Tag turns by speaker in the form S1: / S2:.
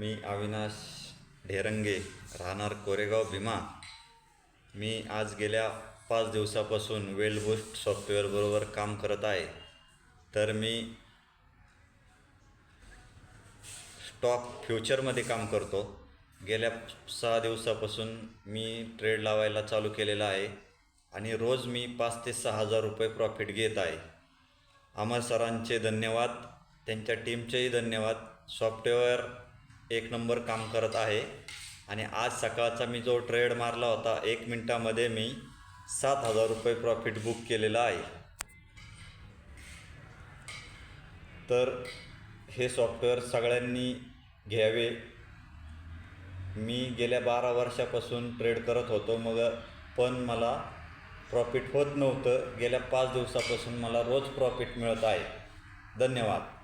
S1: मी अविनाश ढेरंगे राहणार कोरेगाव भीमा. मी आज गेल्या पाच दिवसापासून वेलबुस्ट सॉफ्टवेअरबरोबर काम करत आहे. तर मी स्टॉक फ्युचरमध्ये काम करतो. गेल्या सहा दिवसापासून मी ट्रेड लावायला चालू केलेला आहे आणि रोज मी पाच ते सहा हजार रुपये प्रॉफिट घेत आहे. अमर सरांचे धन्यवाद. त्यांच्या टीमचेही धन्यवाद. सॉफ्टवेअर एक नंबर काम करत आहे. आणि आज सकाळचा मी जो ट्रेड मारला होता एक मिनटामध्ये मी सात हजार रुपये प्रॉफिट बुक केलेला आहे. तर हे सॉफ्टवेअर सगळ्यांनी घ्यावे. मी गेल्या बारा वर्षापासून ट्रेड करत होतो मग पण मला प्रॉफिट होत नव्हतं. गेल्या पाच दिवसापासून मला रोज प्रॉफिट मिळत आहे. धन्यवाद.